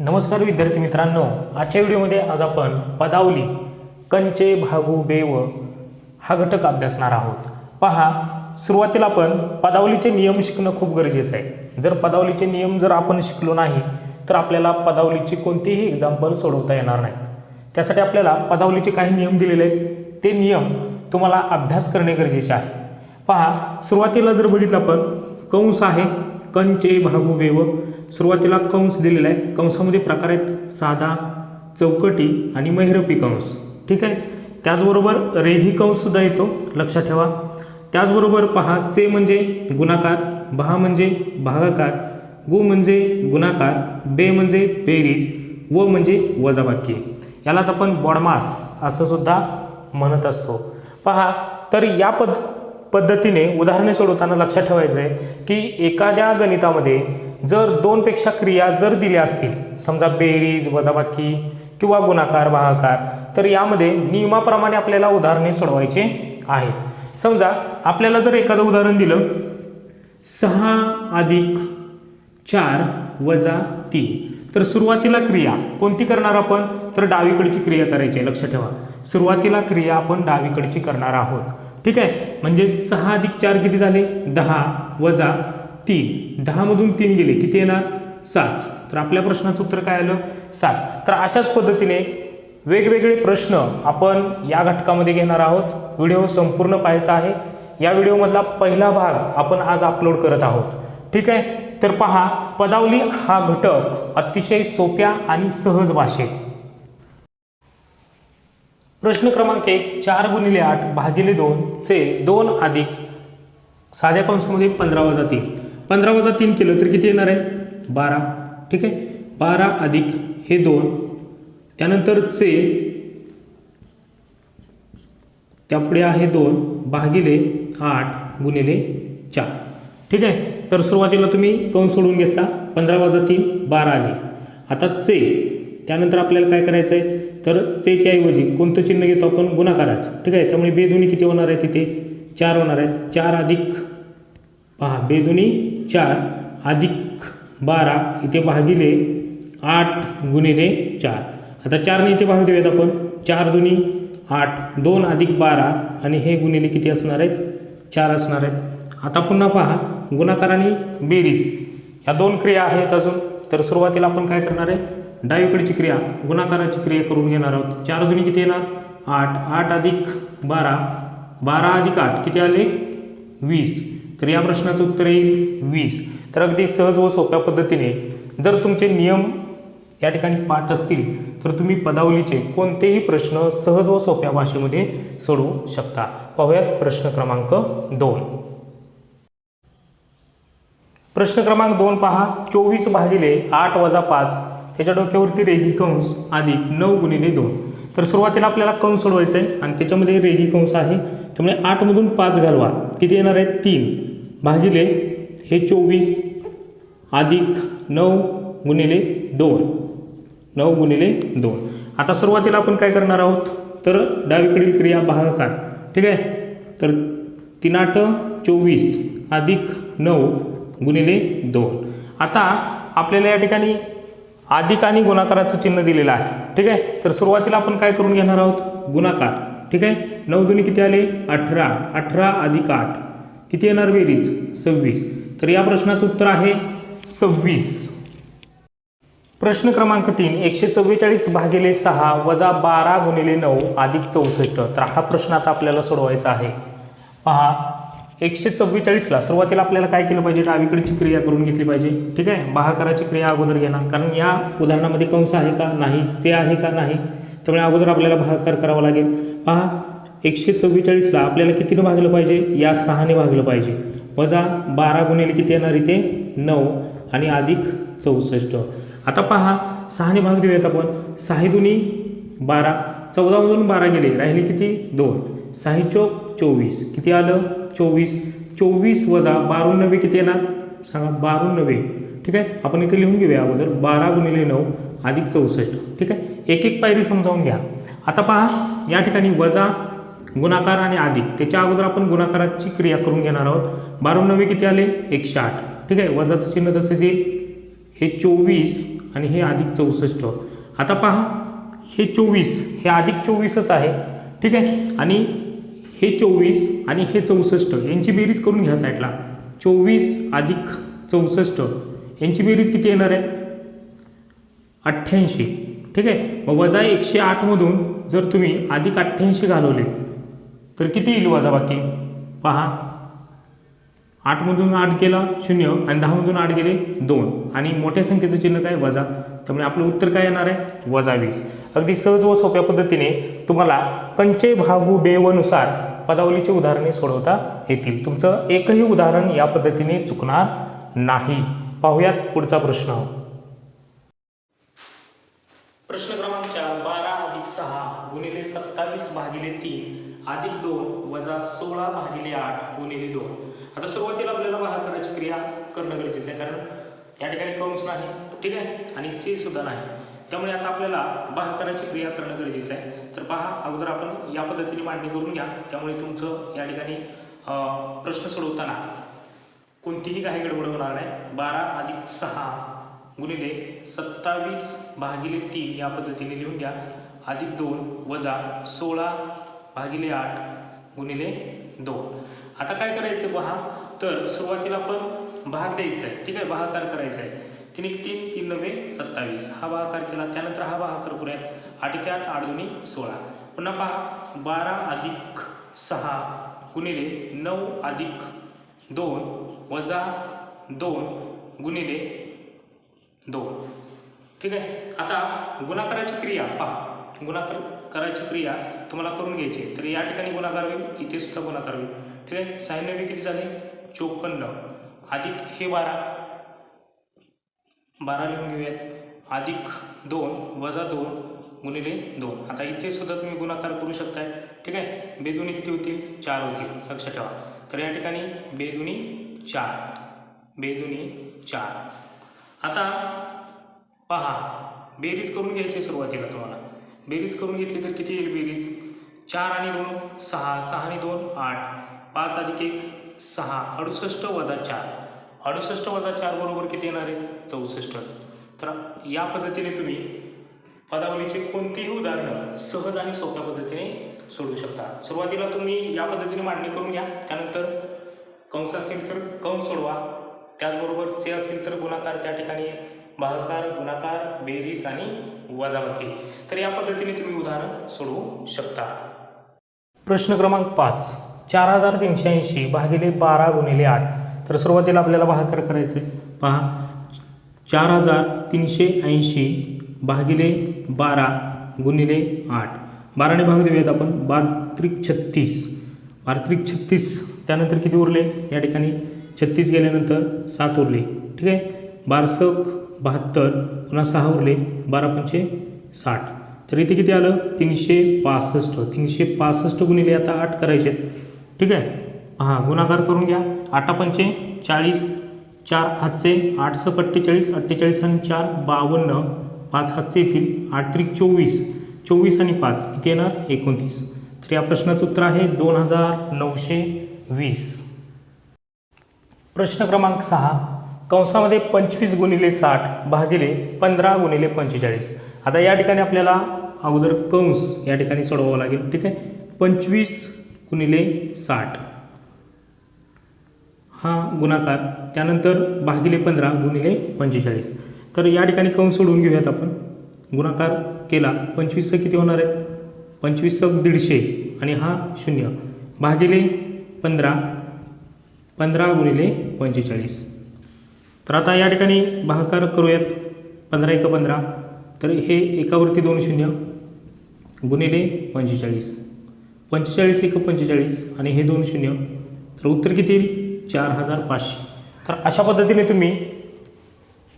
नमस्कार विद्यार्थी मित्रांनो आजच्या व्हिडिओमध्ये आज आपण पदावली कंचे भागू बेव हा घटक अभ्यासणार आहोत. पहा सुरुवातीला आपण पदावलीचे नियम शिकणं खूप गरजेचं आहे. जर पदावलीचे नियम जर आपण शिकलो नाही तर आपल्याला पदावलीची कोणतीही एक्झाम्पल सोडवता येणार नाही त्यासाठी आपल्याला पदावलीचे काही नियम दिलेले आहेत. ते नियम तुम्हाला अभ्यास करणे गरजेचे आहे. पहा सुरुवातीला जर बघितलं आपण कंस आहे कंचे भागू बेव सुरुवातीला कंस दिलेला आहे. कंसामध्ये प्रकार आहेत साधा चौकटी आणि महिरपी कंस. ठीक आहे? त्याचबरोबर रेघी कंससुद्धा येतो. लक्षात ठेवा. त्याचबरोबर पहा चे म्हणजे गुणाकार भा म्हणजे भागाकार गु म्हणजे गुणाकार बे म्हणजे बेरीज व म्हणजे वजाबाकी. यालाच आपण बॉडमास असं सुद्धा म्हणत असतो. पहा तर या पद पद्धतीने उदाहरणे सोडवताना लक्षात ठेवायचं आहे की एखाद्या गणितामध्ये जर दोनपेक्षा क्रिया जर दिल्या असतील समजा बेरीज वजाबाकी किंवा गुणाकार भागाकार तर यामध्ये नियमाप्रमाणे आपल्याला उदाहरणे सोडवायचे आहेत. समजा आपल्याला जर एखादं उदाहरण दिलं सहा अधिक चार वजा तीन तर सुरुवातीला क्रिया कोणती करणार आपण? तर डावीकडची क्रिया करायची आहे लक्षात ठेवा. सुरुवातीला क्रिया आपण डावीकडची करणार आहोत. ठीक आहे? म्हणजे सहा अधिक चार किती झाले? दहा वजा तीन. दहामधून तीन गेले. किती येणार? सात. तर आपल्या प्रश्नाचं उत्तर काय आलं? सात. तर अशाच पद्धतीने वेगवेगळे प्रश्न आपण या घटकामध्ये घेणार आहोत. व्हिडिओ संपूर्ण पाहायचा आहे. या व्हिडिओमधला पहिला भाग आपण आज अपलोड करत आहोत. ठीक आहे? तर पहा पदावली हा घटक अतिशय सोप्या आणि सहज भाषेत. प्रश्न क्रमांक एक चार गुणिले आठ भागिले दोन चे दोन अधिक साध्या कंसमध्ये पंधरा वजा तीन. पंधरा वजा तीन केलं तर किती येणार आहे? बारा. ठीक आहे? बारा अधिक हे दोन. त्यानंतर चे त्यापुढे आहे दोन भागिले आठ गुणिले चार. ठीक आहे? तर सुरुवातीला तुम्ही कंस सोडून घेतला. पंधरा वजा तीन बारा आले. आता चे त्यानंतर आपल्याला काय करायचं आहे तर चेच्या ऐवजी कोणतं चिन्ह घेतो आपण? गुणाकाराचं. ठीक आहे? त्यामुळे बेदुनी किती होणार आहे तिथे? चार होणार आहेत. चार अधिक पहा बेदुनी चार अधिक बारा इथे भागिले आठ गुणिले चार. आता चारने इथे भाग देऊयात आपण. चार दुनी आठ दोन अधिक बारा आणि हे गुणिले किती असणार आहेत? चार असणार आहेत. आता पुन्हा पहा गुणाकार आणि बेरीज. ह्या दोन क्रिया आहेत अजून. तर सुरुवातीला आपण काय करणार आहे? डावीकडची क्रिया गुणाकाराची क्रिया करून घेणार आहोत. चार दुनी किती येणार? आठ. आठ अधिक बारा. बारा अधिक आठ किती आले? वीस. तर या प्रश्नाचं उत्तर येईल वीस. तर अगदी सहज व सोप्या पद्धतीने जर तुमचे नियम या ठिकाणी पाठ असतील तर तुम्ही पदावलीचे कोणतेही प्रश्न सहज व सोप्या भाषेमध्ये सोडवू शकता. पाहूयात प्रश्न क्रमांक दोन. प्रश्न क्रमांक दोन पहा. चोवीस भागिले आठ वजा पाच. त्याच्या डोक्यावरती रेगी कंस अधिक नऊ गुणिले दोन. तर सुरुवातीला आपल्याला कंस सोडवायचं आहे आणि त्याच्यामध्ये रेगी कंस आहे. त्यामुळे आठमधून पाच घालवा. किती येणार आहे तीन. भागिले हे चोवीस अधिक नऊ गुणिले दोन. नऊ गुणिले दोन. आता सुरुवातीला आपण काय करणार आहोत? तर डावीकडील क्रिया भागाकार ठीक आहे? तर तीन आठ चोवीस अधिक नऊ गुणिले दोन. आता आपल्याला या ठिकाणी अधिक आणि गुणाकाराचं चिन्ह दिलेलं आहे. ठीक आहे? तर सुरुवातीला आपण काय करून घेणार आहोत? गुणाकार. ठीक आहे? नऊ दुनी किती आले? अठरा. अठरा अधिक आठ. किती येणार बेरीज? सव्वीस. तर या प्रश्नाचं उत्तर आहे सव्वीस. प्रश्न क्रमांक तीन एकशे चव्वेचाळीस भागिले सहा वजा बारा गुणिले नऊ अधिक चौसष्ट. तर हा प्रश्न आता आपल्याला सोडवायचा आहे. पहा एकशे चव्वेचाळीसला सुरुवातीला आपल्याला काय केलं पाहिजे? डावीकडची क्रिया करून घेतली पाहिजे. ठीक आहे? भागाकाराची क्रिया अगोदर घेणार. कारण या उदाहरणामध्ये कंस आहे का? नाही. चे आहे का? नाही. त्यामुळे अगोदर आपल्याला भागाकार करावा लागेल. पहा एकशे चव्वेचाळीसला आपल्याला कितीनं भागलं पाहिजे? या सहाने भागलं पाहिजे. वजा बारा गुणिले किती येणार इथे? नऊ आणि अधिक चौसष्ट. आता पहा सहाने भाग देऊयात आपण. सहा दुनी बारा चौदामधून बारा गेले. राहिले किती? दोन. सहा चौक चोवीस. किती आलं? चोवीस. चोवीस वजा बारून नव्हे किती येणार? सांगा बारून नव्हे ठीक आहे? आपण इथे लिहून घेऊया अगोदर. बारा गुणिले नऊ अधिक चौसष्ट. ठीक आहे? एक एक पायरी समजावून घ्या. आता पहा या ठिकाणी वजा गुणाकार आणि अधिक त्याच्या अगोदर आपण गुणाकाराची क्रिया करून घेणार आहोत. बारून किती आले? एकशे आठ. ठीक आहे? वजाचं चिन्ह तसेच हे चोवीस आणि हे अधिक चौसष्ट. आता पहा हे चोवीस हे अधिक चोवीसच आहे. ठीक आहे? आणि हे चोवीस आणि हे चौसष्ट यांची बेरीज करून घ्या साईडला. चोवीस अधिक चौसष्ट यांची बेरीज किती येणार आहे? अठ्ठ्याऐंशी. ठीक आहे? मग वजा एकशे आठमधून जर तुम्ही अधिक अठ्ठ्याऐंशी घालवले तर किती येईल वजा बाकी? पहा. आठमधून आठ केला शून्य. आणि दहामधून आठ गेले दोन. आणि मोठ्या संख्येचं चिन्ह काय? वजा. त्यामुळे आपलं उत्तर काय येणार आहे? वजा वीस. अगदी सहज व सोप्या पद्धतीने तुम्हाला कंचे भागू बेवनुसार पदावलीची उदाहरणे सोडवता येतील. तुमचं एकही उदाहरण या पद्धतीने चुकणार नाही. पाहूयात पुढचा प्रश्न. प्रश्न क्रमांक चार बारा अधिक सहा गुणिले सत्तावीस भागिले तीन. अधिक दोन वजा सोळा भागिले आठ गुणिले दोन. आता सुरुवातीला आपल्याला भागाकाराची क्रिया करणं गरजेचं आहे. कारण या ठिकाणी कंस नाही ठीक आहे? आणि चे सुद्धा नाही. त्यामुळे आता आपल्याला भागाकाराची क्रिया करणं गरजेचं आहे. तर पहा अगोदर आपण या पद्धतीने मांडणी करून घ्या. त्यामुळे तुमचं या ठिकाणी प्रश्न सोडवताना कोणतीही काही गडबड होणार नाही. बारा अधिक सहा गुणिले सत्तावीस भागिले तीन या पद्धतीने लिहून घ्या. अधिक दोन वजा सोळा भागिले आठ गुणिले दोन. आता काय करायचं पहा तर सुरुवातीला आपण भाग द्यायचा आहे. ठीक आहे? भागाकार करायचा आहे. तीन एक तीन तीन नव्हे सत्तावीस. हा भागाकार केला. त्यानंतर हा भागाकार करूयात. आठ एक आठ आठ दोन्ही सोळा. पुन्हा पहा. बारा अधिक सहा गुणिले नऊ अधिक दोन वजा दोन गुणिले दोन. ठीक आहे? आता गुणाकाराची क्रिया पहा. गुणाकार करायची क्रिया तुम्हाला करून घ्यायची आहे. तर या ठिकाणी गुणाकार होईल इथे सुद्धा गुणाकार होईल. ठीक आहे? शहाण्णव किती झाले? चोपन्न. अधिक हे बारा. बारा लिहून घेऊयात. अधिक दोन वजा दोन गुणिले दोन. आता इथे सुद्धा तुम्ही गुणाकार करू शकताय. ठीक आहे? बेदुनी किती होतील? चार होतील. लक्षात ठेवा. तर या ठिकाणी बेदुनी चार. बेदुनी चार. आता पहा बेरीज करून घ्यायची सुरुवातीला तुम्हाला. बेरीज करून घेतली तर किती येईल बेरीज? चार आणि दोन सहा. सहा आणि दोन आठ. पाच अधिक एक सहा. अडुसष्ट वजा चार. अडुसष्ट वजा चार बरोबर किती येणार आहे? चौसष्ट. तर या पद्धतीने तुम्ही पदावलीचे कोणतीही उदाहरणं सहज आणि सोप्या पद्धतीने सोडवू शकता. सुरुवातीला तुम्ही या पद्धतीने मांडणी करून घ्या. त्यानंतर कंस असेल तर कंस सोडवा. त्याचबरोबर चे असेल तर गुणाकार. त्या ठिकाणी भागाकार गुणाकार बेरीज आणि वजाबाकी तर या पद्धतीने तुम्ही उदाहरण सोडवू शकता. प्रश्न क्रमांक पाच. चार हजार तीनशे ऐंशी भागिले बारा गुणिले आठ. तर सुरुवातीला आपल्याला भागाकार आहे पहा. चार हजार तीनशे ऐंशी भागिले बारा गुणिले आठ. बाराने भाग देऊयात आपण बार त्रिक छत्तीस. बार त्रिक छत्तीस. त्यानंतर किती उरले? या ठिकाणी छत्तीस गेल्यानंतर सात उरले. ठीक आहे? बारसक बहात्तर पुन्हा सहा उरले बारा पंचे साठ. तर इथे किती आलं? तीनशे पासष्ट. तीनशे पासष्ट गुणिले आता आठ करायचे ठीक आहे? हां गुणाकार करून घ्या. आठा पंचे चाळीस चार हातचे आठसक अठ्ठेचाळीस अठ्ठेचाळीस आणि चार बावन्न. पाच हातचे येतील. आठ त्रिक चोवीस. चोवीस आणि पाच. इथे येणार? एकोणतीस. तर या प्रश्नाचं उत्तर आहे दोन हजार नऊशे वीस. प्रश्न क्रमांक सहा. कंसामध्ये पंचवीस गुणिले साठ भागिले पंधरा गुणिले पंचेचाळीस. आता या ठिकाणी आपल्याला अगोदर कंस या ठिकाणी सोडवावं लागेल. ठीक आहे? पंचवीस गुणिले साठ. हा गुणाकार त्यानंतर भागिले पंधरा गुणिले पंचेचाळीस. तर या ठिकाणी कंस सोडवून घेऊयात आपण. गुणाकार केला पंचवीसचं किती होणार आहे पंचवीसचं दीडशे आणि हा शून्य. भागिले पंधरा पंधरा गुणिले पंचेचाळीस. तर आता या ठिकाणी भागाकार करूयात. पंधरा एक पंधरा. तर हे एकावरती दोन शून्य. गुणिले पंचेचाळीस. पंचेचाळीस एक पंचेचाळीस आणि हे दोन शून्य. तर उत्तर किती येईल? चार हजार पाचशे. तर अशा पद्धतीने तुम्ही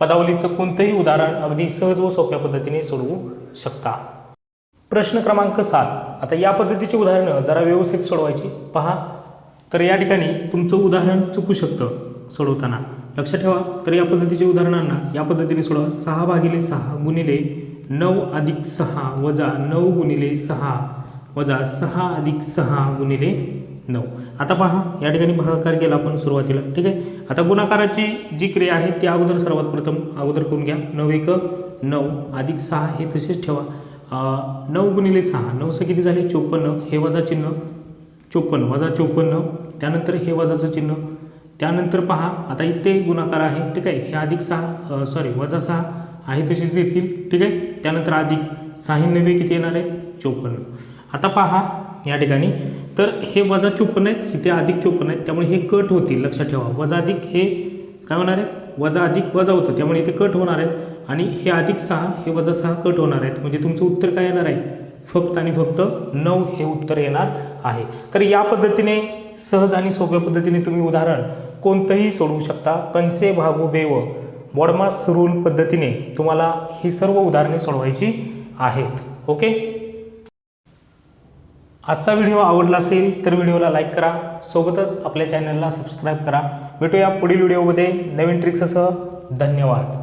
पदावलीचं कोणतंही उदाहरण अगदी सहज व सोप्या पद्धतीने सोडवू शकता. प्रश्न क्रमांक सात. आता या पद्धतीची उदाहरणं जरा व्यवस्थित सोडवायची. पहा. तर या ठिकाणी तुमचं उदाहरण चुकू शकतं सोडवताना. लक्षात ठेवा तर या पद्धतीच्या उदाहरणांना या पद्धतीने सोडवा. सहा भागिले सहा गुणिले नऊ अधिक सहा वजा नऊ गुणिले सहा वजा सहा अधिक सहा गुणिले नऊ. आता पहा या ठिकाणी भागाकार केला आपण सुरुवातीला. ठीक आहे? आता गुणाकाराची जी क्रिया आहे ती अगोदर सर्वात प्रथम अगोदर करून घ्या. नऊ एक नऊ अधिक सहा हे तसेच ठेवा. नऊ गुणिले सहा नऊ स किती झाले? चोपन्न. हे वजा चिन्ह चोपन्न वजा चोपन्न. त्यानंतर हे वजाचं चिन्ह त्यानंतर पहा आता इथे गुणाकार आहे ठीक आहे? हे अधिक सहा सॉरी वजा सहा आहे तशीच येतील ठीक आहे? त्यानंतर अधिक सहा नव्हे किती येणार आहेत? चोपन्न. आता पहा या ठिकाणी. तर हे वजा चोपन्न आहेत इथे अधिक चोपन्न आहेत त्यामुळे हे कट होतील लक्षात ठेवा. वजा अधिक हे काय होणार आहे वजा अधिक वजा होतं त्यामुळे इथे कट होणार आहेत. आणि हे अधिक सहा हे वजा सहा कट होणार आहेत. म्हणजे तुमचं उत्तर काय येणार आहे? फक्त आणि फक्त नऊ हे उत्तर येणार आहे. तर या पद्धतीने सहज आणि सोप्या पद्धतीने तुम्ही उदाहरण कोणतंही सोडवू शकता. कंचे भागू बेव. बॉडमास रूल पद्धतीने तुम्हाला ही सर्व उदाहरणे सोडवायची आहेत. ओके? आजचा व्हिडिओ आवडला असेल तर व्हिडिओला लाईक करा. सोबतच आपल्या चॅनलला सबस्क्राईब करा. भेटूया पुढील व्हिडिओमध्ये नवीन ट्रिक्ससह धन्यवाद.